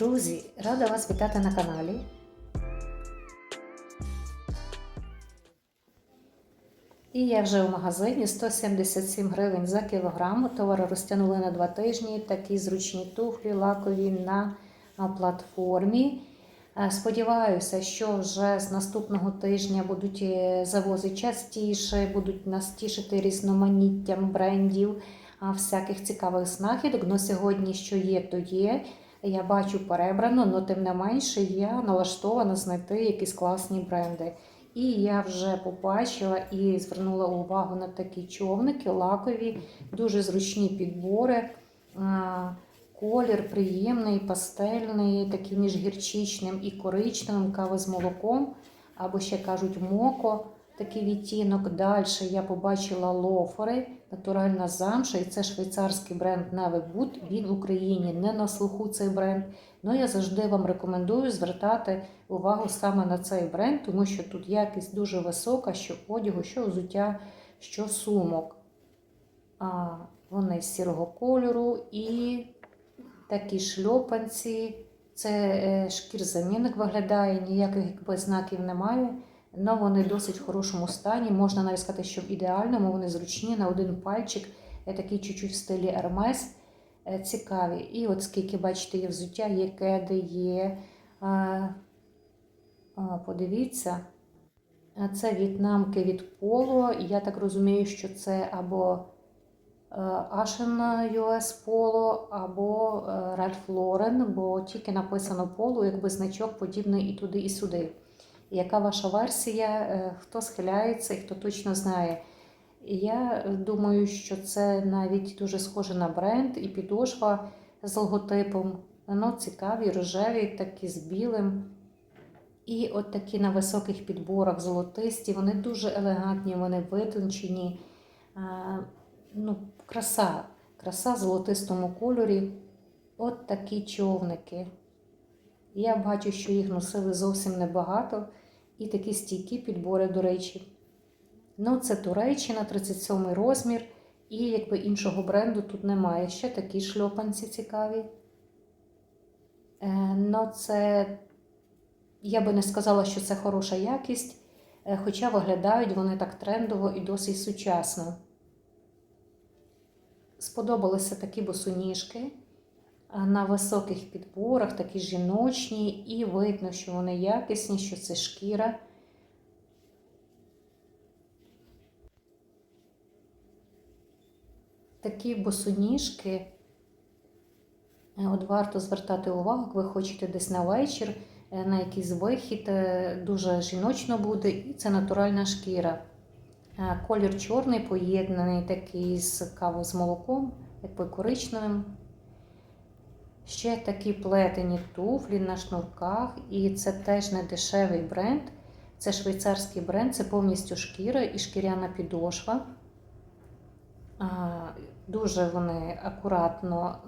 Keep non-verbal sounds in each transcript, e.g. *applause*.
Друзі, рада вас вітати на каналі. І я вже в магазині 177 гривень за кілограм. Товари розтягнули на два тижні. Такі зручні туфлі, лакові на платформі. Е, Сподіваюся, що вже з наступного тижня будуть е, завози частіше, будуть нас тішити різноманіттям брендів, всяких цікавих знахідок. Но сьогодні, що є, то є. Я бачу перебрано, але тим не менше я налаштована знайти якісь класні бренди. І я вже побачила і звернула увагу на такі човники, лакові, дуже зручні підбори. Колір приємний, пастельний, такий між гірчичним і коричневим, кава з молоком, або ще кажуть моко, такий відтінок. Далі я побачила лофери, натуральна замша, і це швейцарський бренд Навебут. Він в Україні не на слуху цей бренд. Ну я завжди вам рекомендую звертати увагу саме на цей бренд, тому що тут якість дуже висока, що одягу, що взуття, що сумок. А, Вони сірого кольору і такі шльопанці. Це е, шкір-замінник виглядає, ніяких якби, знаків немає. Але вони досить в хорошому стані. Можна навіть сказати, що в ідеальному вони зручні на один пальчик, е, такий чуть-чуть в стилі Hermes. Е, Цікаві. І от скільки, бачите, є взуття, є кеди, є. А, подивіться, це в'єтнамки від Polo. Я так розумію, що це або е, Ashen US Polo, або е, Ralph Lauren, бо тільки написано Polo, якби значок подібний і туди, і сюди. Яка ваша версія? Е, Хто схиляється і хто точно знає? Я думаю, що це навіть дуже схоже на бренд і підошва з логотипом. Воно цікаві, рожеві, такі з білим. І от такі на високих підборах золотисті, вони дуже елегантні, вони витончені. Ну, краса, краса в золотистому кольорі. От такі човники. Я бачу, що їх носили зовсім небагато. І такі стійкі підбори, до речі. Ну, це Туреччина, 37 розмір, і якби іншого бренду тут немає. Ще такі шльопанці цікаві. Е, ну, це, я би не сказала, що це хороша якість, е, хоча виглядають вони так трендово і досить сучасно. Сподобалися такі босоніжки на високих підборах, такі жіночні, і видно, що вони якісні, що це шкіра. Такі босоніжки, е, от варто звертати увагу, як ви хочете десь на вечір, е, на якийсь вихід, е, дуже жіночно буде, і це натуральна шкіра. Колір чорний, поєднаний такий з кавою з молоком, якби коричневим. Ще такі плетені туфлі на шнурках, і це теж не дешевий бренд. Це швейцарський бренд, це повністю шкіра і шкіряна підошва. Дуже вони акуратно,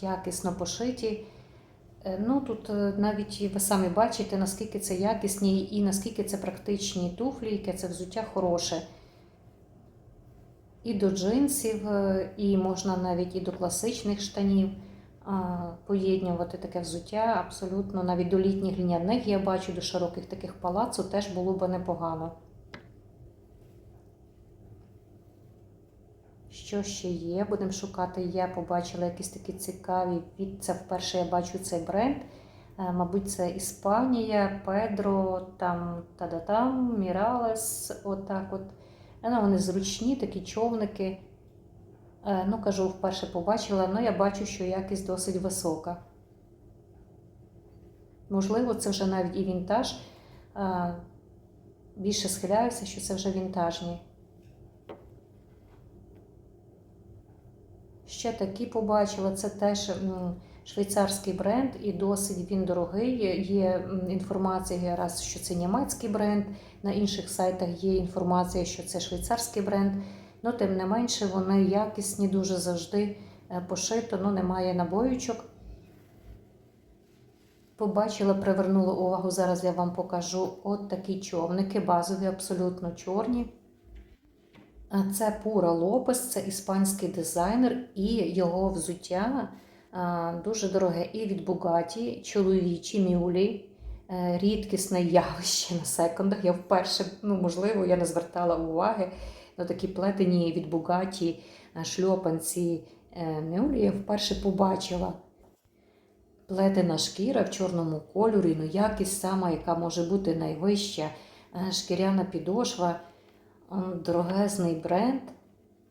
якісно пошиті. Е, Ну, Тут е, навіть ви самі бачите, наскільки це якісні і наскільки це практичні туфлі, яке це взуття хороше. І до джинсів, е, і можна навіть і до класичних штанів поєднувати таке взуття. Абсолютно, навіть до літніх льняних я бачу, до широких таких палацу теж було б непогано. Що ще є? Будемо шукати. Я побачила якісь такі цікаві. Це вперше я бачу цей бренд. Е, Мабуть, це Іспанія, Педро, там та-да-там, Міралес. Отак от. Ну, Вони зручні, такі човники. Е, Ну, кажу, вперше побачила, але я бачу, що якість досить висока. Можливо, це вже навіть і вінтаж. Е, Більше схиляюся, що це вже вінтажні. Ще такі побачила, це теж швейцарський бренд, і досить він дорогий. Є інформація, раз, що це німецький бренд, на інших сайтах є інформація, що це швейцарський бренд. Ну, тим не менше, вони якісні, дуже завжди е, пошито, ну немає набоючок. Побачила, привернула увагу, зараз я вам покажу от такі човники, базові, абсолютно чорні. Це Пура Лопес, це іспанський дизайнер, і його взуття дуже дороге і від Бугаті, чоловічі мюлі, е, рідкісне явище на секондах. Я вперше, ну можливо, я не звертала уваги на такі плетені від Бугаті е, шльопанці е, мюлі. Вперше побачила. Плетена шкіра в чорному кольорі, ну якість сама, яка може бути найвища, Е, шкіряна підошва, дорогезний бренд,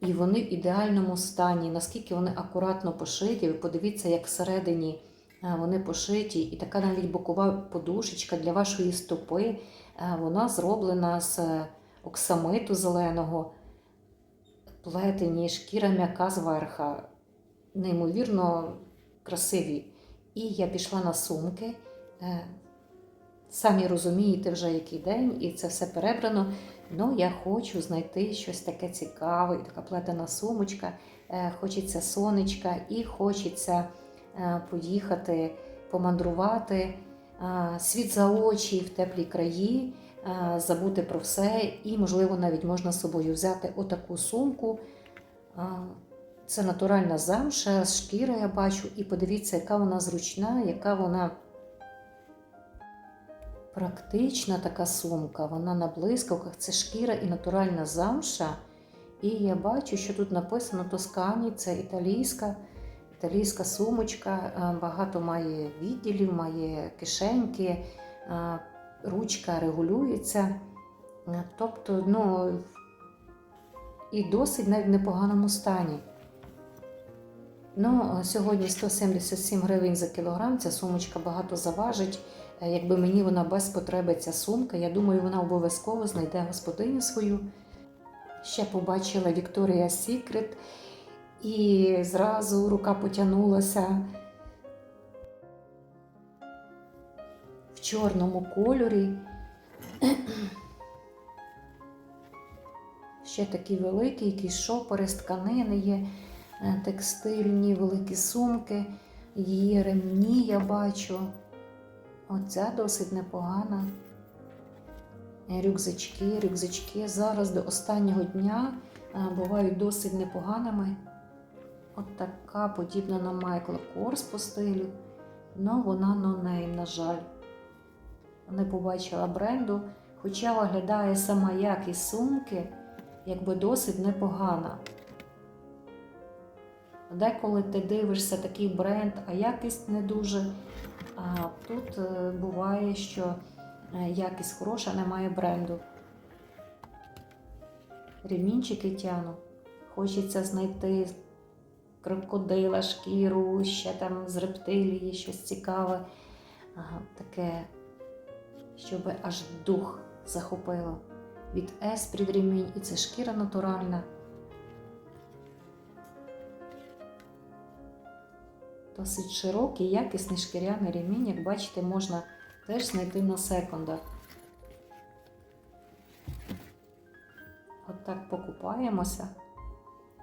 і вони в ідеальному стані. Наскільки вони акуратно пошиті, ви подивіться, як всередині вони пошиті, і така навіть бокова подушечка для вашої стопи. Вона зроблена з оксамиту зеленого, плетені, шкіра м'яка зверха, неймовірно красиві. І я пішла на сумки. Е, Самі розумієте вже який день, і це все перебрано. Ну, я хочу знайти щось таке цікаве, і така плетена сумочка. Е, Хочеться сонечка і хочеться е, поїхати, помандрувати, світ за очі в теплі краї, забути про все, і, можливо, навіть можна з собою взяти отаку сумку. Е, Це натуральна замша з шкіри, я бачу, і подивіться, яка вона зручна, яка вона практична така сумка. Вона на блискавках, це шкіра і натуральна замша. І я бачу, що тут написано Тоскані, це італійська, італійська сумочка, е, багато має відділів, має кишеньки, е, ручка регулюється. Е, Тобто, ну, і досить навіть в непоганому стані. Ну, сьогодні 177 гривень за кілограм. Ця сумочка багато заважить. Е, Якби мені вона без потреби ця сумка, я думаю, вона обов'язково знайде господиню свою. Ще побачила Victoria's Secret і зразу рука потягнулася в чорному кольорі. Ще такий великий, якийсь шопери з тканини є, е, текстильні великі сумки, є ремні, я бачу. Оця досить непогана. Е, Рюкзачки, рюкзачки зараз до останнього дня е, бувають досить непоганими. От така подібна на Майкла Корс по стилю. Ну, вона нонейм, на жаль. Не побачила бренду, хоча виглядає сама якість сумки, якби досить непогана. Деколи ти дивишся такий бренд, а якість не дуже. А тут е, буває, що е, якість хороша, немає бренду. Ремінчики тяну. Хочеться знайти крокодила, шкіру, ще там з рептилії щось цікаве. Таке, щоб аж дух захопило. Від еспрід ремінь, і це шкіра натуральна. Досить широкий, якісний шкіряний ремінь, як бачите, можна теж знайти на секундах. От так покупаємося.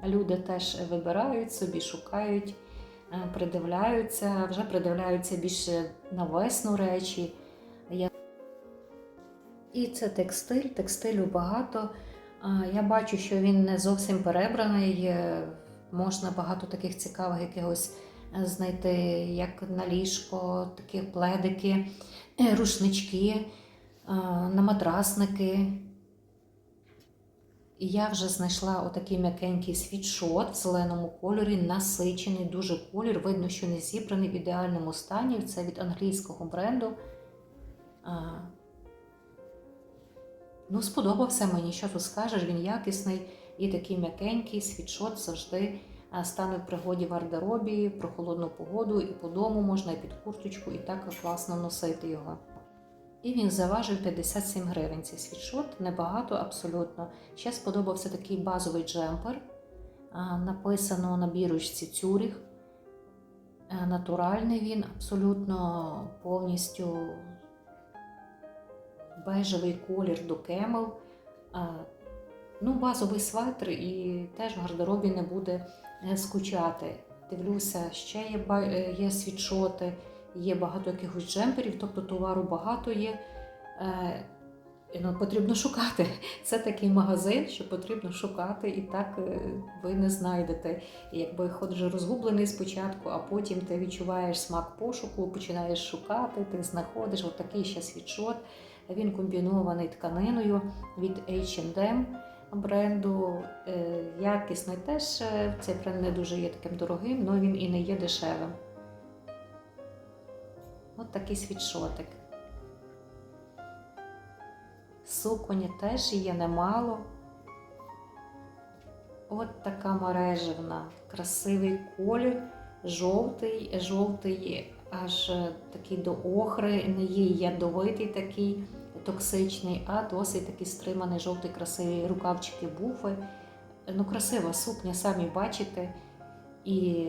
Люди теж вибирають собі, шукають, е, придивляються, вже придивляються більше на весну речі. І це текстиль, текстилю багато. Я бачу, що він не зовсім перебраний. Можна багато таких цікавих якихось е, знайти, як на ліжко, такі пледики, е, рушнички, на матрасники. І я вже знайшла отакий м'якенький світшот в зеленому кольорі, насичений, дуже колір. Видно, що не зібраний в ідеальному стані. Це від англійського бренду. Ну, сподобався мені, що тут скажеш, він якісний і такий м'якенький світшот завжди стане в пригоді в гардеробі, про холодну погоду, і по дому можна, і під курточку, і так класно носити його. І він заважив 57 гривень цей світшот, небагато абсолютно. Ще сподобався такий базовий джемпер. Написано на бірочці Цюріх. Е, Натуральний він, абсолютно повністю бежевий колір до кемел. Ну, базовий светр і теж в гардеробі не буде е, скучати. Дивлюся, ще є, е, є світшоти, є багато якихось джемперів, тобто товару багато є. Е, ну, потрібно шукати. *laughs* Це такий магазин, що потрібно шукати, і так ви не знайдете. І якби ходиш розгублений спочатку, а потім ти відчуваєш смак пошуку, починаєш шукати, ти знаходиш отакий ще світшот. Він комбінований тканиною від H&M бренду. Е, Якісний теж е, цей бренд не дуже є таким дорогим, але він і не є дешевим. От такий світшотик. Суконі теж є немало. От така мережевна, красивий колір, жовтий, жовтий, аж е, такий до охри, не є ядовитий такий токсичний, а досить такий стриманий жовтий, красивий рукавчики буфи. Ну, красива сукня, самі бачите. І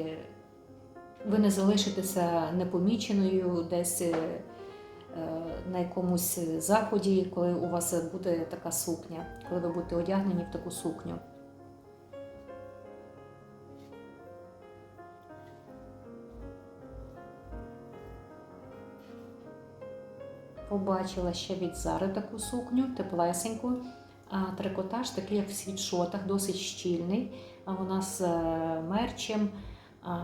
ви не залишитеся непоміченою десь е, на якомусь заході, коли у вас буде така сукня, коли ви будете одягнені в таку сукню. Побачила ще від Зари таку сукню, теплесеньку. Трикотаж такий, як в світшотах, досить щільний. А вона з е, мерчем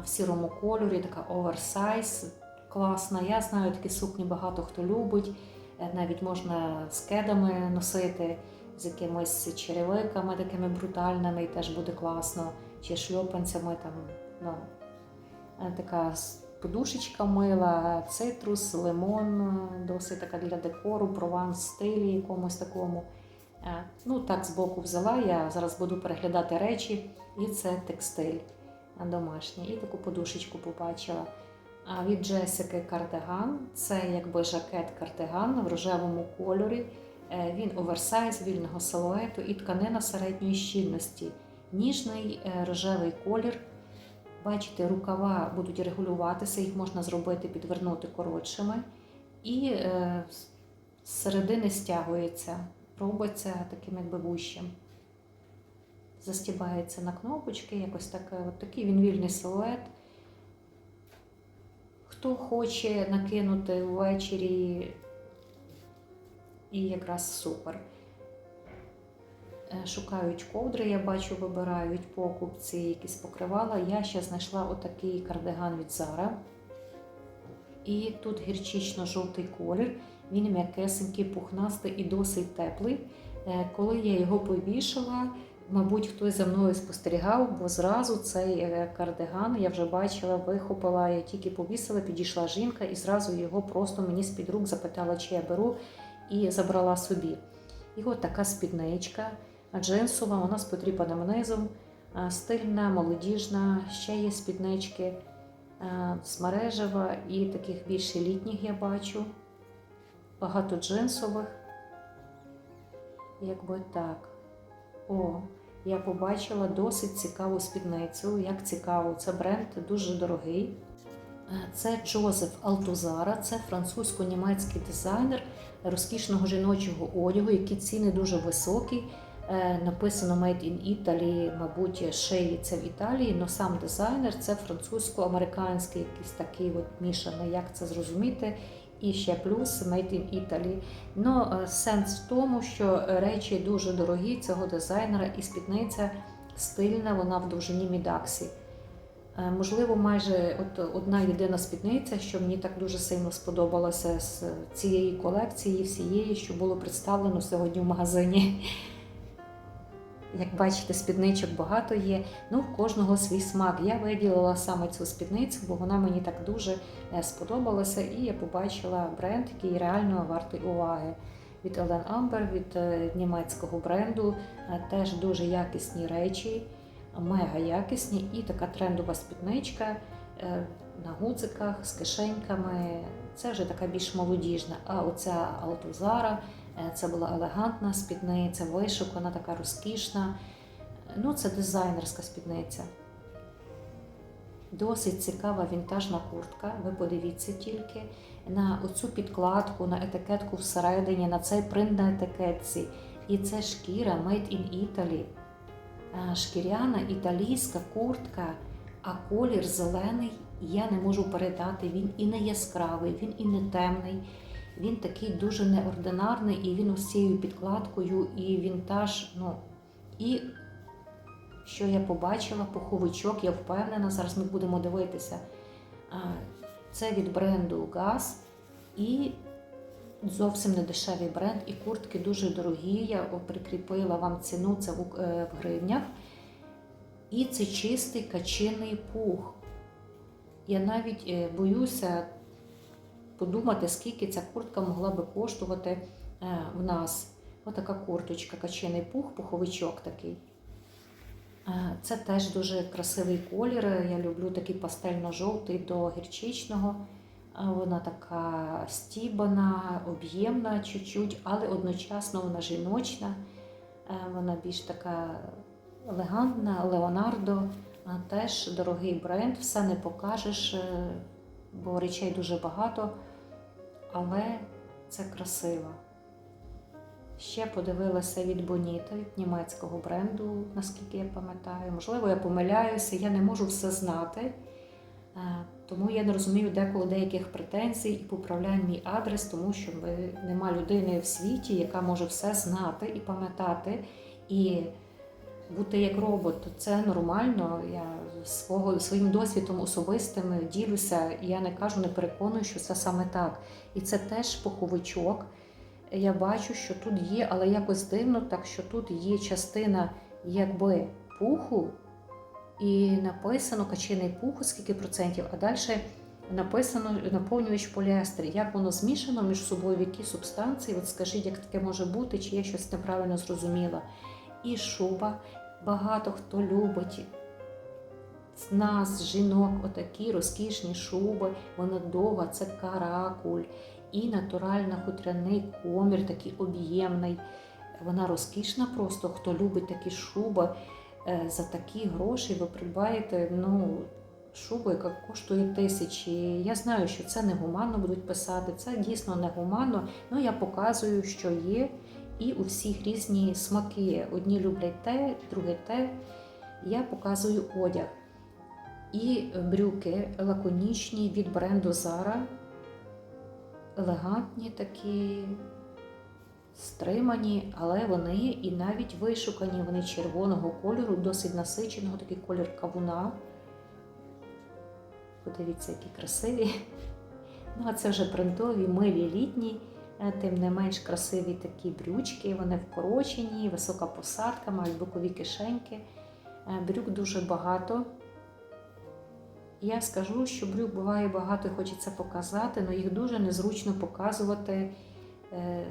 в сірому кольорі, така оверсайз, класна. Я знаю, такі сукні багато хто любить. Е, Навіть можна з кедами носити, з якимись черевиками такими брутальними, і теж буде класно, чи шльопанцями там. Ну, е, така подушечка мила, цитрус, лимон, е, досить така для декору, прованс стилі якомусь такому. Е, Ну, так збоку взяла, я зараз буду переглядати речі, і це текстиль домашній. І таку подушечку побачила. А від Джесики кардиган це якби жакет кардиган в рожевому кольорі. Е, Він оверсайз вільного силуету і тканина середньої щільності. Ніжний рожевий колір. Бачите, рукава будуть регулюватися, їх можна зробити, підвернути коротшими. І е, з середини стягується, робиться таким якби вущим. Застібається на кнопочки, якось таке, от такий він вільний силует. Хто хоче накинути ввечері, і якраз супер. Е, Шукають ковдри, я бачу, вибирають покупці, якісь покривала. Я ще знайшла отакий кардиган від Zara. І тут гірчично-жовтий колір. Він м'якесенький, пухнастий і досить теплий. Е, Коли я його повішала, мабуть, хтось за мною спостерігав, бо зразу цей е, кардиган я вже бачила, вихопила, я тільки повісила, підійшла жінка і зразу його просто мені з-під рук запитала, чи я беру, і забрала собі. І от така спідничка джинсова, вона з потріпаним низом, стильна, молодіжна, ще є спіднички е, з мережева і таких більше літніх я бачу. Багато джинсових. Якби так. О, я побачила досить цікаву спідницю. Як цікаво, це бренд дуже дорогий. Це Джозеф Алтузара, це французько-німецький дизайнер розкішного жіночого одягу, які ціни дуже високі. Е, Написано Made in Italy, мабуть, шиється в Італії, але сам дизайнер це французько-американський якийсь такий от мішаний, як це зрозуміти. І ще плюс Made in Italy. Ну, е, сенс в тому, що речі дуже дорогі цього дизайнера, і спідниця стильна, вона в довжині Мідаксі. Е, Можливо, майже от одна єдина спідниця, що мені так дуже сильно сподобалося з цієї колекції, всієї, що було представлено сьогодні в магазині. Як бачите, спідничок багато є. Ну, в кожного свій смак. Я виділила саме цю спідницю, бо вона мені так дуже е, сподобалася, і я побачила бренд, який реально вартий уваги. Від Елен Амбер, від е, німецького бренду, Е, теж дуже якісні речі, мега якісні, і така трендова спідничка на гудзиках з кишеньками. Це вже така більш молодіжна. А оця Алтузара це була елегантна спідниця, вишукана, така розкішна. Ну, це дизайнерська спідниця. Досить цікава вінтажна куртка. Ви подивіться тільки на оцю підкладку, на етикетку всередині, на цей принт на етикетці. І це шкіра Made in Italy. Е, Шкіряна італійська куртка, а колір зелений я не можу передати. Він і не яскравий, він і не темний. Він такий дуже неординарний, і він ось цією підкладкою, і вінтаж. Ну, і що я побачила, пуховичок, я впевнена, зараз ми будемо дивитися. Це від бренду GAZ і зовсім не дешевий бренд, і куртки дуже дорогі. Я прикріпила вам ціну це в, е, гривнях. І це чистий качиний пух. Я навіть е, боюся подумати, скільки ця куртка могла би коштувати е, в нас. Отака курточка, качиний пух, пуховичок такий. Е, Це теж дуже красивий колір. Я люблю такий пастельно-жовтий до гірчичного. Е, Вона така стібана, об'ємна чуть-чуть, але одночасно вона жіночна. Вона більш така елегантна. Леонардо теж дорогий бренд, все не покажеш, бо речей дуже багато, але це красиво. Ще подивилася від Боніта, від німецького бренду, наскільки я пам'ятаю. Можливо, я помиляюся, я не можу все знати. Е, Тому я не розумію деколи деяких претензій і поправляю мій адрес, тому що нема людини в світі, яка може все знати і пам'ятати, і бути як робот. Це нормально. Я свого своїм досвідом особистим ділюся. Я не кажу, не переконую, що це саме так. І це теж пуховичок. Я бачу, що тут є, але якось дивно, так що тут є частина якби пуху, і написано качиний пух, скільки процентів, а далі написано наповнювач поліестер. Як воно змішано між собою, які субстанції? От скажіть, як таке може бути, чи я щось неправильно зрозуміла. І шуба. Багато хто любить з нас, жінок, отакі розкішні шуби, вона довга, це каракуль і натуральна хутряний комір, такий об'ємний. Вона розкішна просто. Хто любить такі шуби, е, за такі гроші ви придбаєте ну, шубу, яка коштує тисячі. Я знаю, що це негуманно будуть писати, це дійсно негуманно. Ну я показую, що є. І у всіх різні смаки. Одні люблять те, другі те. Я показую одяг. І брюки лаконічні від бренду Zara. Елегантні такі, стримані, але вони і навіть вишукані. Вони червоного кольору, досить насиченого, такий колір кавуна. Подивіться, які красиві. *laughs* Ну, а це вже принтові, милі літні, тим не менш красиві такі брючки, вони вкорочені, висока посадка, мають бокові кишеньки. Е, Брюк дуже багато. Я скажу, що брюк буває багато і хочеться показати, але їх дуже незручно показувати. Е,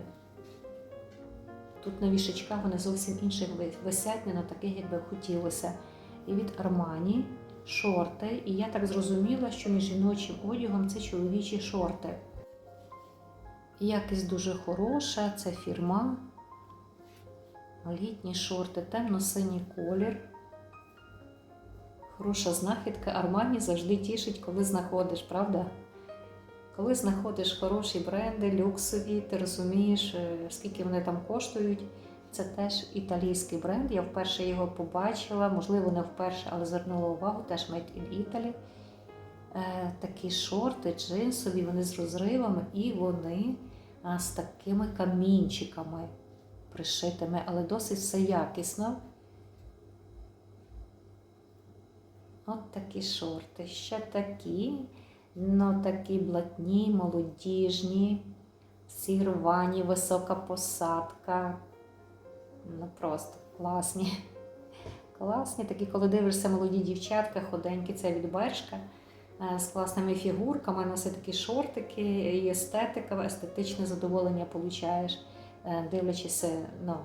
Тут на вішечках вони зовсім інших висять, не на таких, як би хотілося. І від Armani шорти. І я так зрозуміла, що між жіночим одягом це чоловічі шорти. Якість дуже хороша, це фірма. Літні шорти, темно-синій колір. Хороша знахідка. Армані завжди тішить, коли знаходиш, правда? Коли знаходиш хороші бренди, люксові, ти розумієш, е, скільки вони там коштують. Це теж італійський бренд. Я вперше його побачила, можливо, не вперше, але звернула увагу, теж Made in Italy. Е, такі шорти джинсові, вони з розривами і вони з такими камінчиками пришитими, але досить все якісно. От такі шорти. Ще такі, ну такі блатні, молодіжні, всі рвані, висока посадка. Ну просто класні. Класні, такі, коли дивишся молоді дівчатка, ходенькі, це від е, з класними фігурками, носить такі шортики, і естетика, естетичне задоволення получаєш, е, дивлячись, е, ну,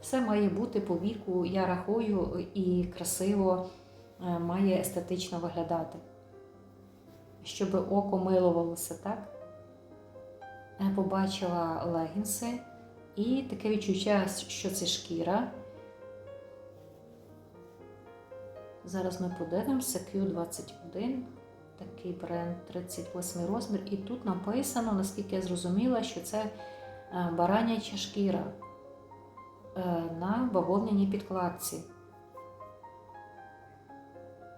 все має бути по віку, я рахую, і красиво е, має естетично виглядати. Щоб око милувалося, так? Побачила легінси і таке відчуття, що це шкіра. Зараз ми подивимося Q21, такий бренд 38 розмір. І тут написано, наскільки я зрозуміла, що це е, бараняча шкіра е, на бавовняній підкладці.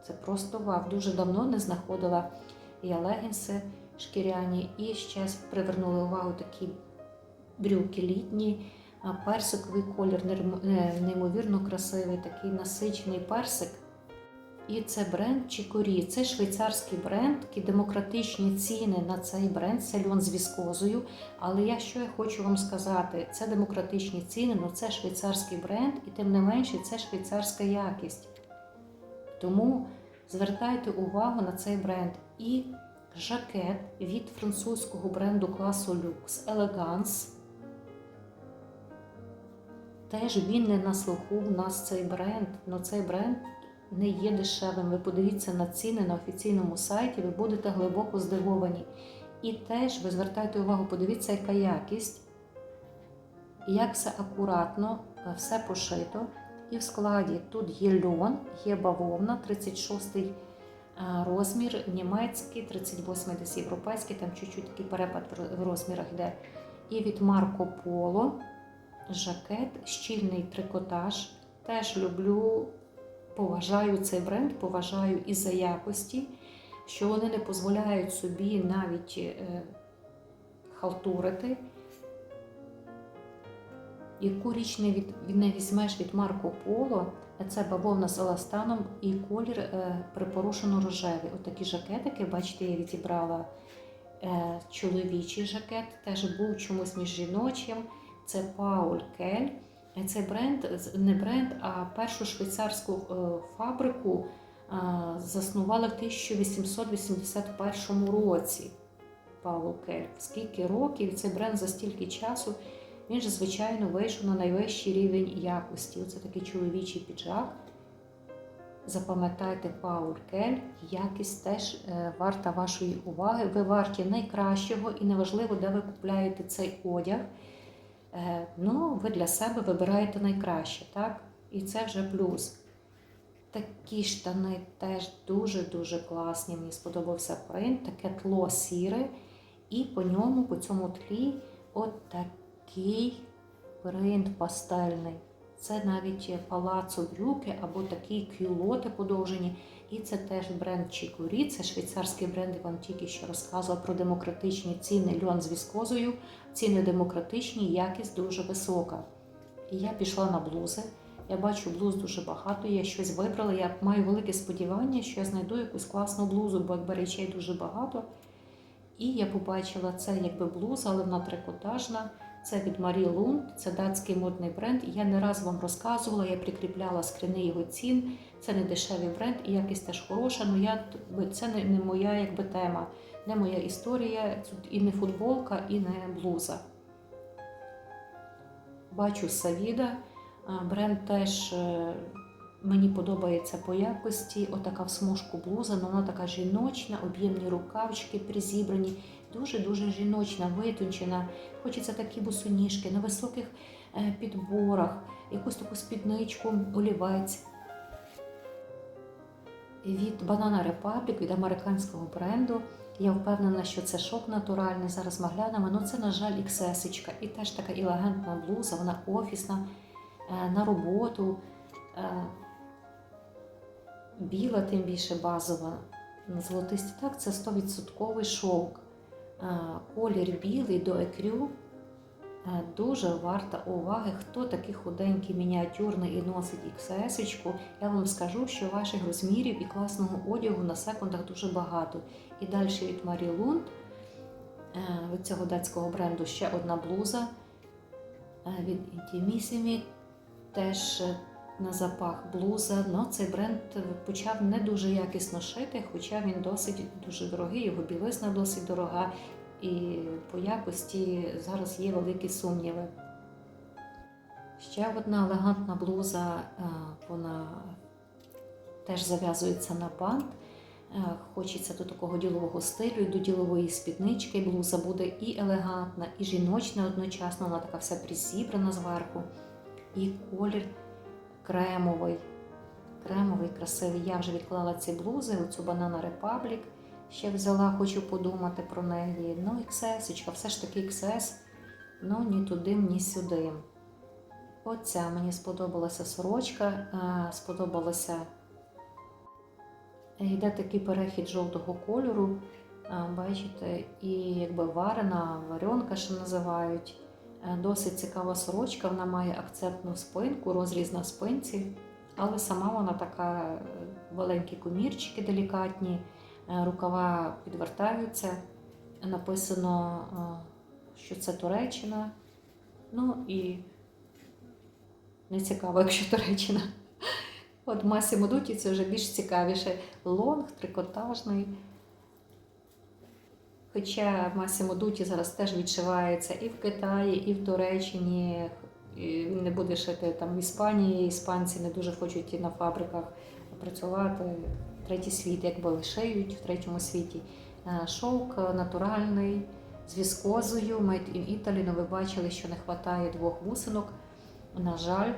Це просто вау. Дуже давно не знаходила я легінси шкіряні. І ще привернули увагу такі брюки літні, персиковий колір, е, неймовірно красивий, такий насичений персик. І це бренд Чікорі. Це швейцарський бренд, такі демократичні ціни на цей бренд, це льон з віскозою. Але я що я хочу вам сказати, це демократичні ціни, але це швейцарський бренд, і тим не менше це швейцарська якість. Тому звертайте увагу на цей бренд. І жакет від французького бренду класу Lux Elegance. Теж він не на слуху в нас цей бренд, але цей бренд не є дешевим. Ви подивіться на ціни на офіційному сайті, ви будете глибоко здивовані. І теж ви звертайте увагу, подивіться, яка якість, як все акуратно, е, все пошито. І в складі тут є льон, є бавовна, 36-й е, розмір, німецький, 38-й десь європейський, там чуть-чуть такий перепад в розмірах йде. І від Марко Поло жакет, щільний трикотаж. Теж люблю, поважаю цей бренд, поважаю із-за якості, що вони не дозволяють собі навіть е, халтурити. Яку річ не, від, не візьмеш від Марко Поло, це бавовна з еластаном і колір е, припорошено рожевий. Отакі жакетики, бачите, я відібрала е, чоловічий жакет, теж був чомусь між жіночим. Це Пауль Кель. Е, Це бренд, не бренд, а першу швейцарську е, фабрику е, заснували в 1881 році. Пауль Кель. Скільки років цей бренд за стільки часу він же, звичайно, вийшов на найвищий рівень якості. Оце такий чоловічий піджак. Запам'ятайте Пауль Кель, якість теж е, варта вашої уваги. Ви варті найкращого і неважливо, де ви купляєте цей одяг. Е, Ну, ви для себе вибираєте найкраще, так? І це вже плюс. Такі штани теж дуже-дуже класні. Мені сподобався принт, таке тло сіре, і по ньому, по цьому тлі, от такий принт пастельний. Це навіть палацо брюки або такі кюлоти подовжені. І це теж бренд Чікурі, це швейцарський бренд, я вам тільки що розказувала про демократичні ціни льон з віскозою. Ціни демократичні, якість дуже висока. І я пішла на блузи. Я бачу блуз дуже багато, я щось вибрала. Я маю велике сподівання, що я знайду якусь класну блузу, бо якби речей дуже багато. І я побачила це якби блуза, але вона трикотажна. Це від Марі Лунд, це датський модний бренд. Я не раз вам розказувала, я прикріпляла скрини його цін. Це не дешевий бренд і якість теж хороша. Ну я це не, не моя якби тема, не моя історія. Тут і не футболка, і не блуза. Бачу Савіда. Бренд теж е, мені подобається по якості. Отака в смужку блуза, але вона така жіночна, об'ємні рукавчики призібрані, дуже-дуже жіночна, витончена. Хочеться такі босоніжки на високих е, підборах, якусь таку спідничку, олівець. Від Banana Republic, від американського бренду. Я впевнена, що це шок натуральний. Зараз ми глянемо. Ну це, на жаль, XS. І теж така елегантна блуза, вона офісна, е, на роботу. е, Біла, тим більше базова. Золотисті так, це 100% шовк. Е, Колір білий до екрю. Е, Дуже варта уваги, хто такий худенький, мініатюрний і носить XS. Я вам скажу, що ваших розмірів і класного одягу на секундах дуже багато. І далі від Марі Лунд, е, від цього датського бренду ще одна блуза е, від Intimissimi, теж на запах блуза. Ну, цей бренд почав не дуже якісно шити, хоча він досить дуже дорогий, його білизна досить дорога. І по якості зараз є великі сумніви. Ще одна елегантна блуза, е, вона теж зав'язується на бант. Е, Хочеться до такого ділового стилю, і до ділової спіднички. Блуза буде і елегантна, і жіночна одночасно, вона така вся призібрана зверху. І колір кремовий. Кремовий, красивий. Я вже відклала ці блузи, оцю Banana Republic. Ще взяла, хочу подумати про неї. Ну, XS, все ж таки XS. Ну, ні туди, ні сюди. Оця мені сподобалася сорочка, е, сподобалася. Йде такий перехід жовтого кольору. Бачите, і якби варена, варенка, що називають. Е, Досить цікава сорочка, вона має акцентну спинку, розріз на спинці, але сама вона така е, маленькі комірчики делікатні, е, рукава підвертаються. Написано, е, що це Туреччина. Ну і не цікаво, якщо Туреччина. От Масі Дуті це вже більш цікавіше. Лонг, трикотажний. Хоча Масімо Дуті зараз теж відшивається і в Китаї, і в Туреччині. Він не буде шити там в Іспанії. Іспанці не дуже хочуть на фабриках працювати. Третій світ, якби шиють в третьому світі. Е, Шовк натуральний, з віскозою, made in Italy. Ну, ви бачили, що не вистачає двох бусинок. На жаль,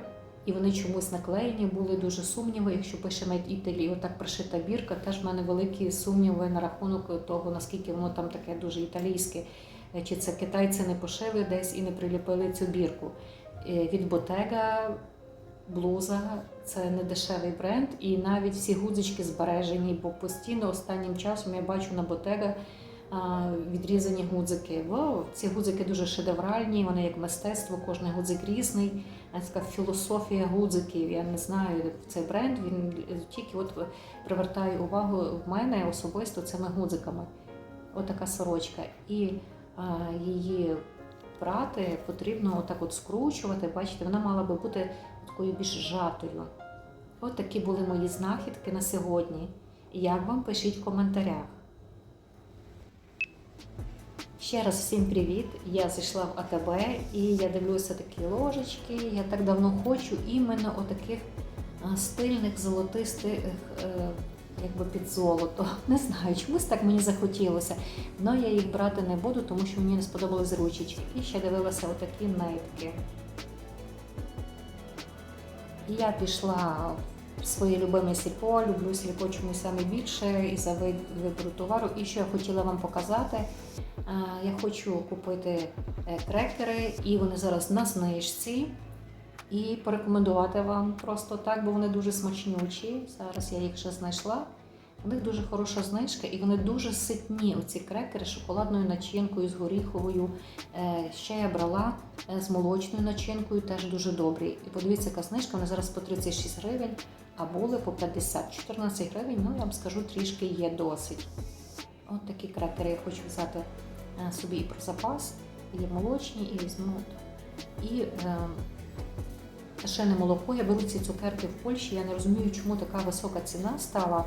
і вони чомусь наклеєні, були дуже сумніви. Якщо пише Made Italy, отак пришита бірка, теж в мене великі сумніви на рахунок того, наскільки воно там таке дуже італійське. Е, Чи це китайці не пошили десь і не приліпили цю бірку. Е, Від Bottega блуза це не дешевий бренд, і навіть всі гудзички збережені, бо постійно останнім часом я бачу на Bottega а, відрізані гудзики. Вау, ці гудзики дуже шедевральні, вони як мистецтво, кожен гудзик різний. Така філософія гудзиків. Я не знаю, цей бренд він тільки от привертає увагу в мене особисто цими гудзиками. Отака сорочка. І а, її прати потрібно отак от скручувати. Бачите, вона мала би бути такою більш зжатою. От такі були мої знахідки на сьогодні. Як вам пишіть в коментарях. Ще раз всім привіт! Я зайшла в АТБ і я дивлюся такі ложечки. Я так давно хочу іменно отаких стильних золотистих, е, якби під золото. *laughs* Не знаю, чомусь так мені захотілося. Але я їх брати не буду, тому що мені не сподобались ручечки. І ще дивилася отакі нитки. Я пішла в своє любиме сільпо, люблю сільпо чомусь саме більше і за вибору товару. І що я хотіла вам показати, е, я хочу купити трекери крекери, і вони зараз на знижці. І порекомендувати вам просто так, бо вони дуже смачнючі. Зараз я їх вже знайшла. У них дуже хороша знижка, і вони дуже ситні. Оці крекери з шоколадною начинкою, з горіховою. Е, Ще я брала е, з молочною начинкою, теж дуже добрі. І подивіться, яка знижка, вони зараз по 36 гривень, а були по 50. 14 гривень, ну я вам скажу, трішки є досить. От такі крекери я хочу взяти е, собі і про запас. Є молочні, і візьму. І е, пташине молоко. Я беру ці цукерки в Польщі. Я не розумію, чому така висока ціна стала.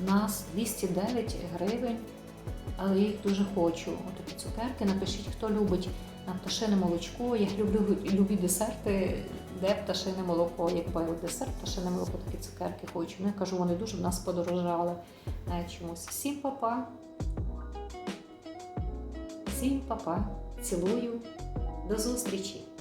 В нас 209 гривень, але я їх дуже хочу. От цукерки. Напишіть, хто любить пташине молочко. Я люблю любі десерти, де пташине молоко. Якби от десерт, пташине молоко, такі цукерки хочу. Ну, я кажу, вони дуже в нас подорожали е, чомусь. Всім папа. Всім папа. Цілую. До зустрічі!